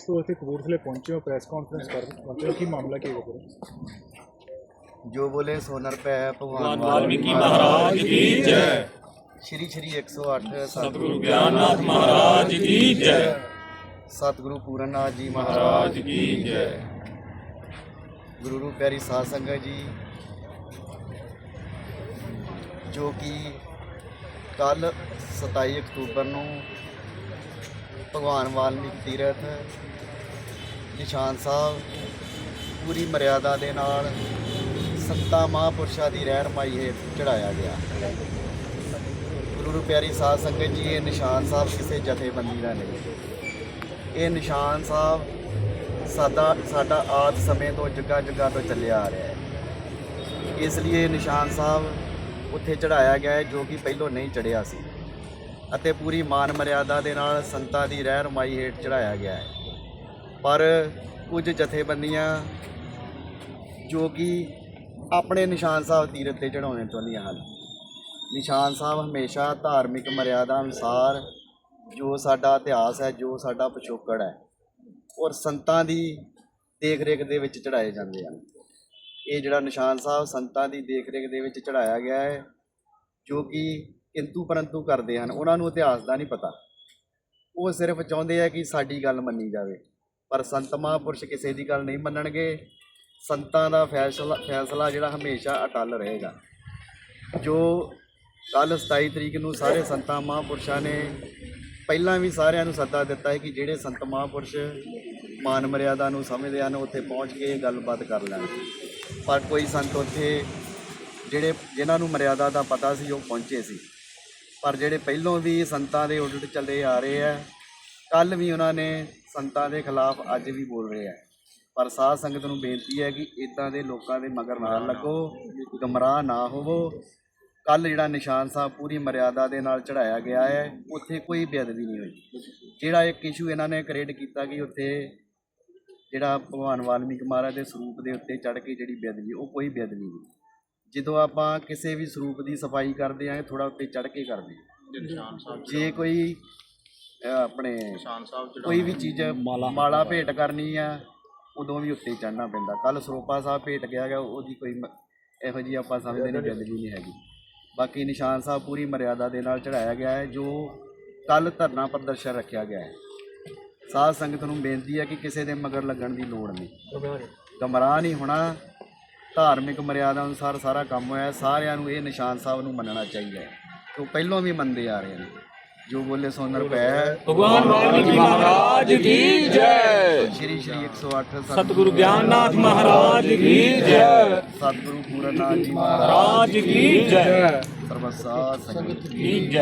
ਸੋ ਇੱਥੇ ਕਪੂਰਥਲੇ ਪਹੁੰਚੇ ਹੋ ਪ੍ਰੈਸ ਕਾਨਫਰੰਸ ਕਰਨ ਪਹੁੰਚੇ ਹੋ। ਕੀ ਮਾਮਲਾ ਕੀ ਹੈ ਪੂਰਾ? ਜੋ ਬੋਲੇ ਸੋ ਨਰ ਪੈ ਭਗਵਾਨ ਵਾਲਮੀਕੀ ਮਹਾਰਾਜ ਕੀ ਜੈ। ਸ਼੍ਰੀ ਸ਼੍ਰੀ 108 ਸਤਿਗੁਰੂ ਗਿਆਨਨਾਥ ਮਹਾਰਾਜ ਕੀ ਜੈ। ਸਤਿਗੁਰੂ ਪੂਰਨਨਾਥ ਜੀ ਮਹਾਰਾਜ ਮਹਾਰਾਜ ਕੀ ਜੈ। ਗੁਰੂ ਰੂਪ ਪਿਆਰੀ ਸਾਧ ਸੰਗਤ ਜੀ ਜੋ ਕਿ ਕੱਲ 27 ਅਕਤੂਬਰ ਨੂੰ ਭਗਵਾਨ ਵਾਲਮੀਕੀ ਤੀਰਥ, ਨਿਸ਼ਾਨ ਸਾਹਿਬ, ਪੂਰੀ ਮਰਿਆਦਾ ਦੇ ਨਾਲ ਸੰਤਾਂ ਮਹਾਂਪੁਰਸ਼ਾਂ ਦੀ ਰਹਿਨਮਾਈ ਹੇਠ ਚੜਾਇਆ ਗਿਆ। ਗੁਰੂ ਰੂਪ ਪਿਆਰੀ ਸਾਧ ਸੰਗਤ ਜੀ, ਇਹ ਨਿਸ਼ਾਨ ਸਾਹਿਬ ਕਿਸੇ ਜਥੇਬੰਦੀ ਦਾ ਨਹੀਂ। ਇਹ ਨਿਸ਼ਾਨ ਸਾਹਿਬ ਸਾਡਾ ਸਾਡਾ ਆਦ ਸਮੇਂ ਤੋਂ, ਜੱਗਾ ਜੱਗਾ ਤੋਂ ਚੱਲਿਆ ਆ ਰਿਹਾ ਹੈ। ਇਸ ਲਈ ਇਹ ਨਿਸ਼ਾਨ ਸਾਹਿਬ ਉੱਥੇ ਚੜਾਇਆ ਗਿਆ ਹੈ, ਜੋ ਕਿ ਪਹਿਲੋਂ ਨਹੀਂ ਚੜਿਆ ਸੀ। ਅਤੇ ਪੂਰੀ ਮਾਨ ਮਰਿਆਦਾ ਦੇ ਨਾਲ ਸੰਤਾਂ ਦੀ ਰਹਿਨਮਾਈ ਹੇਠ ਚੜਾਇਆ ਗਿਆ ਹੈ। ਪਰ ਕੁਝ ਜਥੇਬੰਦੀਆਂ ਜੋ ਕਿ ਆਪਣੇ ਨਿਸ਼ਾਨ ਸਾਹਿਬ ਤੀਰਥ ਤੇ ਚੜਾਉਣੇ ਚਾਹੁੰਦੀਆਂ ਹਨ, ਨਿਸ਼ਾਨ ਸਾਹਿਬ ਹਮੇਸ਼ਾ ਧਾਰਮਿਕ ਮਰਿਆਦਾ ਅਨੁਸਾਰ ਜੋ ਸਾਡਾ ਇਤਿਹਾਸ ਹੈ, ਜੋ ਸਾਡਾ ਪਿਛੋਕੜ ਹੈ, ਔਰ ਸੰਤਾਂ ਦੀ ਦੇਖ ਰੇਖ ਦੇ ਵਿੱਚ ਚੜਾਏ ਜਾਂਦੇ ਹਨ। ਇਹ ਜਿਹੜਾ ਨਿਸ਼ਾਨ ਸਾਹਿਬ ਸੰਤਾਂ ਦੀ ਦੇਖ ਰੇਖ ਦੇ ਵਿੱਚ ਚੜਾਇਆ ਗਿਆ ਹੈ, ਜੋ ਕਿ ਕਿੰਤੂ ਪਰੰਤੂ ਕਰਦੇ ਹਨ, ਉਹਨਾਂ ਨੂੰ ਇਤਿਹਾਸ ਦਾ ਨਹੀਂ ਪਤਾ। ਉਹ ਸਿਰਫ ਚਾਹੁੰਦੇ ਆ ਕਿ ਸਾਡੀ ਗੱਲ ਮੰਨੀ ਜਾਵੇ। ਪਰ ਸੰਤ ਮਹਾਂਪੁਰਸ਼ ਕਿਸੇ ਦੀ ਗੱਲ ਨਹੀਂ ਮੰਨਣਗੇ। ਸੰਤਾਂ ਦਾ ਫੈਸਲਾ ਫੈਸਲਾ ਜਿਹੜਾ ਹਮੇਸ਼ਾ ਅਟਲ ਰਹੇਗਾ। ਜੋ ਕੱਲ 27 ਤਰੀਕ ਨੂੰ ਸਾਰੇ ਸੰਤਾਂ ਮਹਾਂਪੁਰਸ਼ਾਂ ਨੇ ਪਹਿਲਾਂ ਵੀ ਸਾਰਿਆਂ ਨੂੰ ਸੱਦਾ ਦਿੱਤਾ ਹੈ ਕਿ ਜਿਹੜੇ ਸੰਤ ਮਹਾਂਪੁਰਸ਼ ਮਾਨ ਮਰਿਆਦਾ ਨੂੰ ਸਮਝਦੇ ਹਨ, ਉੱਥੇ ਪਹੁੰਚ ਕੇ ਗੱਲਬਾਤ ਕਰ ਲੈਣ। ਪਰ ਕੋਈ ਸੰਤ ਉੱਥੇ ਜਿਹੜੇ, ਜਿਨ੍ਹਾਂ ਨੂੰ ਮਰਿਆਦਾ ਦਾ ਪਤਾ ਸੀ, ਉਹ ਪਹੁੰਚੇ ਸੀ। ਪਰ ਜਿਹੜੇ ਪਹਿਲੋਂ ਵੀ ਸੰਤਾਂ ਦੇ ਉਲਟ ਚੱਲੇ ਆ ਰਹੇ ਆ ਕੱਲ ਵੀ ਉਹਨਾਂ ਨੇ ਸੰਤਾਂ ਦੇ ਖਿਲਾਫ ਅੱਜ ਵੀ ਬੋਲ ਰਹੇ ਆ। ਪਰ ਸਾਧ ਸੰਗਤ ਨੂੰ ਬੇਨਤੀ ਹੈ ਕਿ ਇਦਾਂ ਦੇ ਲੋਕਾਂ ਦੇ ਮਗਰ ਨਾ ਲੱਗੋ, ਗਮਰਾਹ ਨਾ ਹੋਵੋ। ਕੱਲ ਜਿਹੜਾ ਨਿਸ਼ਾਨ ਸਾਹਿਬ ਪੂਰੀ ਮਰਿਆਦਾ ਦੇ ਨਾਲ ਚੜਾਇਆ ਗਿਆ ਹੈ, ਉੱਥੇ ਕੋਈ ਬੇਅਦਬੀ ਨਹੀਂ ਹੋਈ। ਜਿਹੜਾ ਇੱਕ ਇਸ਼ੂ ਇਹਨਾਂ ਨੇ ਕ੍ਰੀਏਟ ਕੀਤਾ ਕਿ ਉੱਥੇ ਜਿਹੜਾ ਭਗਵਾਨ ਵਾਲਮੀਕ ਮਹਾਰਾਜ ਦੇ ਸਰੂਪ ਦੇ ਉੱਤੇ ਚੜ ਕੇ ਜਿਹੜੀ ਬੇਅਦਬੀ, ਉਹ ਕੋਈ ਬੇਅਦਬੀ ਨਹੀਂ। ਜਦੋਂ ਆਪਾਂ ਕਿਸੇ ਵੀ ਸਰੂਪ ਦੀ ਸਫ਼ਾਈ ਕਰਦੇ ਆਂ ਥੋੜਾ ਉੱਤੇ ਚੜ ਕੇ ਕਰਦੇ ਹਾਂ। ਜੇ ਕੋਈ ਆਪਣੇ ਕੋਈ ਵੀ ਚੀਜ਼ ਮਾਲਾ। ਭੇਟ ਕਰਨੀ ਆ ਉਦੋਂ ਵੀ ਉੱਤੇ ਚੜਨਾ ਪੈਂਦਾ। ਕੱਲ ਸਰੋਪਾ ਸਾਹਿਬ ਭੇਟ ਗਿਆ ਗਿਆ ਉਹਦੀ ਕੋਈ ਮ- ਇਹੋ ਜੀ ਆਪਾਂ ਸਮਝਦੇ ਨਹੀਂ ਬੇਅਦਬੀ ਨਹੀਂ ਹੈਗੀ। ਬਾਕੀ ਨਿਸ਼ਾਨ ਸਾਹਿਬ ਪੂਰੀ ਮਰਿਆਦਾ ਦੇ ਨਾਲ ਚੜਾਇਆ ਗਿਆ ਹੈ ਜੋ ਕੱਲ ਧਰਨਾ ਪ੍ਰਦਰਸ਼ਨ ਰੱਖਿਆ ਗਿਆ ਹੈ। ਸਾਧ ਸੰਗਤ ਨੂੰ ਬੇਨਤੀ ਹੈ ਕਿ ਕਿਸੇ ਦੇ ਮਗਰ ਲੱਗਣ ਦੀ ਲੋੜ ਨਹੀਂ। ਗਮਰਾਹ ਨਹੀਂ ਹੋਣਾ ਧਾਰਮਿਕ ਮਰਿਆਦਾ ਅਨੁਸਾਰ ਸਾਰਾ ਕੰਮ ਹੋਇਆ। ਸਾਰਿਆਂ ਨੂੰ ਇਹ ਨਿਸ਼ਾਨ ਸਾਹਿਬ ਨੂੰ ਮੰਨਣਾ ਚਾਹੀਦਾ ਹੈ ਉਹ ਪਹਿਲਾਂ ਵੀ ਮੰਨਦੇ ਆ ਰਹੇ ਨੇ। ਜੋ ਬੋਲੇ ਸੋਨਰ ਪੈ ਭਗਵਾਨ ਵਾਲਮੀਕੀ ਮਹਾਰਾਜ ਕੀ ਜੈ। ਸ਼੍ਰੀ ਸ਼੍ਰੀ 108 ਸਤਿਗੁਰੂ ਗਿਆਨਨਾਥ ਮਹਾਰਾਜ ਕੀ ਜੈ। ਸਤਿਗੁਰੂ ਪੂਰਨਨਾਥ ਜੀ ਮਹਾਰਾਜ ਕੀ ਜੈ। ਸਰਬਤ ਸਾਧ ਸੰਗਤ ਕੀ ਜੈ।